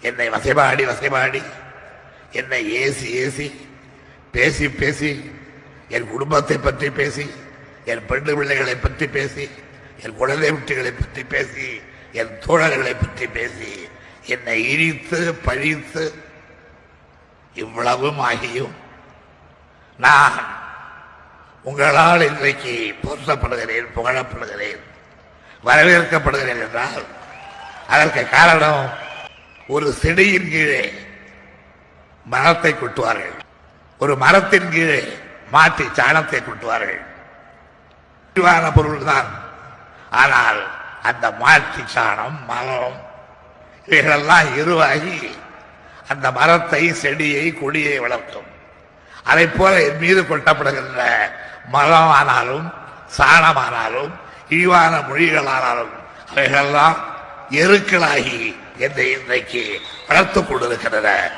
என்னை வசைபாடி வசைபாடி என்னை AC AC. பேசி பேசி. என் குடும்பத்தை பற்றி பேசி. என் பெண்டு பிள்ளைகளை பற்றி பேசி. என் குழந்தை வீட்டுகளை பற்றி பேசி. என் தோழர்களை பற்றி பேசி. என்னை இழித்து பழித்து இவ்வளவும் ஆகியும் நான் உங்களால் இன்றைக்கு போற்றப்படுகிறேன் புகழப்படுகிறேன் வரவேற்கப்படுகிறேன் என்றால் அதற்கு காரணம் ஒரு செடியின் கீழே மரத்தை கொட்டுவார்கள். ஒரு மரத்தின் கீழே மாட்டி சாணத்தை கொட்டுவார்கள். பொருள் பொருள்தான். ஆனால் அந்த மாட்டி சாணம் மரம் இவைகளெல்லாம் இருவாகி அந்த மரத்தை செடியை கொடியை வளர்க்கும். அதை போல என் மீது கொட்டப்படுகின்ற மரம் ஆனாலும் சாணமானாலும் இழிவான மொழிகளானாலும் அவைகளெல்லாம் எருக்களாகி என்று இன்றைக்கு வளர்த்துக் கொண்டிருக்கின்றன.